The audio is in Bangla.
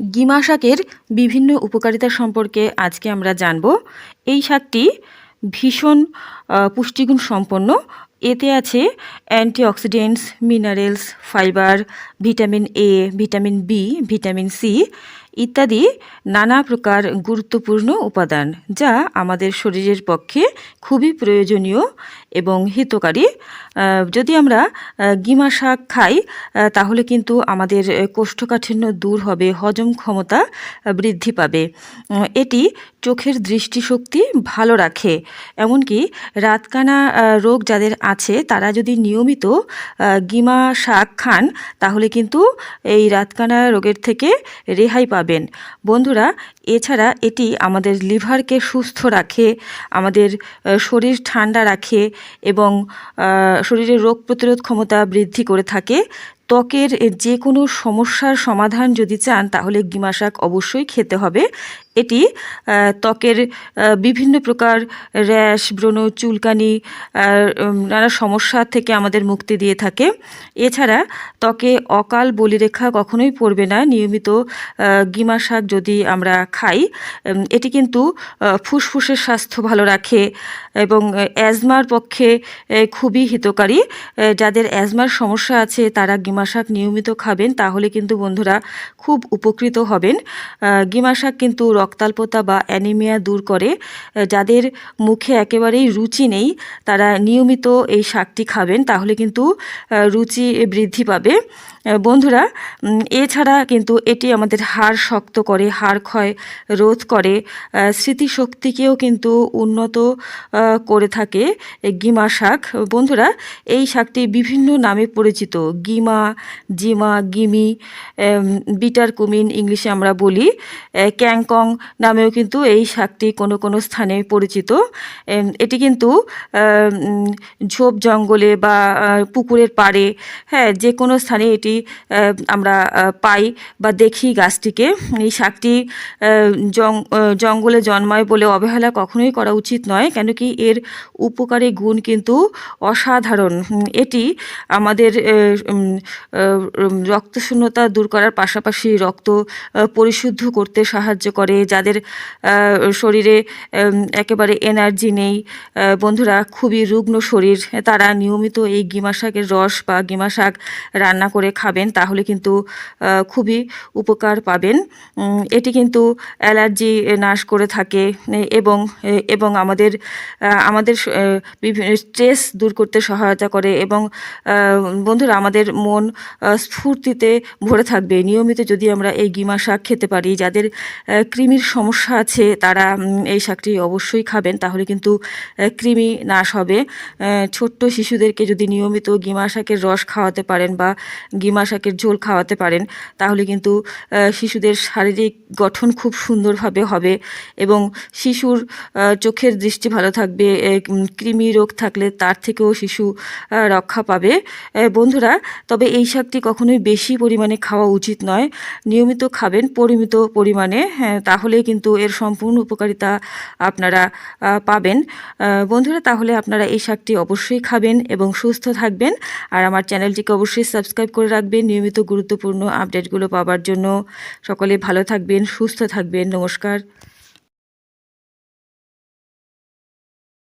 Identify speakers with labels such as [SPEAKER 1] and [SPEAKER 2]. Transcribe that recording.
[SPEAKER 1] গিমা শাকের বিভিন্ন উপকারিতা সম্পর্কে আজকে আমরা জানব। এই শাকটি ভীষণ পুষ্টিগুণ সম্পন্ন। এতে আছে antioxidants, minerals, fibre, vitamin A, vitamin B, vitamin C ইত্যাদি নানা প্রকার গুরুত্বপূর্ণ উপাদান যা আমাদের শরীরের পক্ষে খুবই প্রয়োজনীয় এবং হিতকারী। যদি আমরা গিমা শাক খাই তাহলে কিন্তু আমাদের কোষ্ঠকাঠিন্য দূর হবে, হজম ক্ষমতা বৃদ্ধি পাবে। এটি চোখের দৃষ্টিশক্তি ভালো রাখে। এমনকি রাতকানা রোগ যাদের আছে, তারা যদি নিয়মিত গিমা শাক খান, তাহলে কিন্তু এই রাতকানা রোগের থেকে রেহাই পাবেন। বন্ধুরা, এছাড়া এটি আমাদের লিভারকে সুস্থ রাখে, আমাদের শরীর ঠান্ডা রাখে এবং শরীরের রোগ প্রতিরোধ ক্ষমতা বৃদ্ধি করে থাকে। ত্বকের যে কোনো সমস্যার সমাধান যদি চান, তাহলে গিমা শাক অবশ্যই খেতে হবে। এটি ত্বকের বিভিন্ন প্রকার র্যাশ, ব্রণ, চুলকানি নানা সমস্যা থেকে আমাদের মুক্তি দিয়ে থাকে। এছাড়া ত্বকে অকাল বলিরেখা কখনোই পড়বে না। নিয়মিত গিমা শাক যদি আমরা খাই এটি কিন্তু ফুসফুসের স্বাস্থ্য ভালো রাখে এবং অ্যাজমার পক্ষে খুবই হিতকারী। যাদের অ্যাজমার সমস্যা আছে, তারা গিমা শাক নিয়মিত খাবেন, তাহলে কিন্তু বন্ধুরা খুব উপকৃত হবেন। গিমা শাক কিন্তু রক্তাল্পতা বা অ্যানিমিয়া দূর করে। যাদের মুখে একেবারেই রুচি নেই, তারা নিয়মিত এই শাকটি খাবেন, তাহলে কিন্তু রুচি বৃদ্ধি পাবে। বন্ধুরা এছাড়া কিন্তু এটি আমাদের হাড় শক্ত করে, হাড় ক্ষয় রোধ করে স্মৃতিশক্তিকেও কিন্তু উন্নত করে থাকে গিমা শাক বন্ধুরা, এই শাকটি বিভিন্ন নামে পরিচিত, গিমা জিমা, গিমি বিটার কুমিন, ইংলিশে আমরা বলি ক্যাংকং নামেও কিন্তু এই শাকটি কোনো কোনো স্থানে পরিচিত। এটি কিন্তু ঝোপ জঙ্গলে বা পুকুরের পাড়ে হ্যাঁ যে কোনো স্থানে এটি আমরা পাই বা দেখি গাছটিকে। এই শাকটি জঙ্গলে জন্মায় বলে অবহেলা কখনোই করা উচিত নয় কেন কি এর উপকারী গুণ কিন্তু অসাধারণ। এটি আমাদের রক্তশূন্যতা দূর করার পাশাপাশি রক্ত পরিশুদ্ধ করতে সাহায্য করে, যাদের শরীরে একেবারে এনার্জি নেই। বন্ধুরা, খুবই রুগ্ন শরীর। তারা নিয়মিত এই গিমা শাকের রস বা গিমা শাক রান্না করে খাবেন, তাহলে কিন্তু খুবই উপকার পাবেন। এটি কিন্তু অ্যালার্জি নাশ করে থাকে, এবং এবং আমাদের আমাদের বিভিন্ন স্ট্রেস দূর করতে সহায়তা করে, এবং বন্ধুরা, আমাদের মন স্ফূর্তিতে ভরে থাকবে। নিয়মিত যদি আমরা এই গিমা শাক খেতে পারি, যাদের কৃমির সমস্যা আছে, তারা এই শাকটি অবশ্যই খাবেন। তাহলে কিন্তু কৃমি নাশ হবে। ছোট্ট শিশুদেরকে যদি নিয়মিত গিমা শাকের রস খাওয়াতে পারেন বা গিমা শাকের ঝোল খাওয়াতে পারেন, তাহলে কিন্তু শিশুদের শারীরিক গঠন খুব সুন্দরভাবে হবে এবং শিশুর চোখের দৃষ্টি ভালো থাকবে। কৃমি রোগ থাকলে তার থেকেও শিশু রক্ষা পাবে। বন্ধুরা, তবে এই শাকটি কখনোই বেশি পরিমাণে খাওয়া উচিত নয়। নিয়মিত খাবেন, পরিমিত পরিমাণে হ্যাঁ তাহলে কিন্তু এর সম্পূর্ণ উপকারিতা আপনারা পাবেন। বন্ধুরা, তাহলে আপনারা এই শাকটি অবশ্যই খাবেন এবং সুস্থ থাকবেন। আর আমার চ্যানেলটিকে অবশ্যই সাবস্ক্রাইব করে রাখবেন নিয়মিত গুরুত্বপূর্ণ আপডেটগুলো পাওয়ার জন্য। সকলে ভালো থাকবেন, সুস্থ থাকবেন। নমস্কার।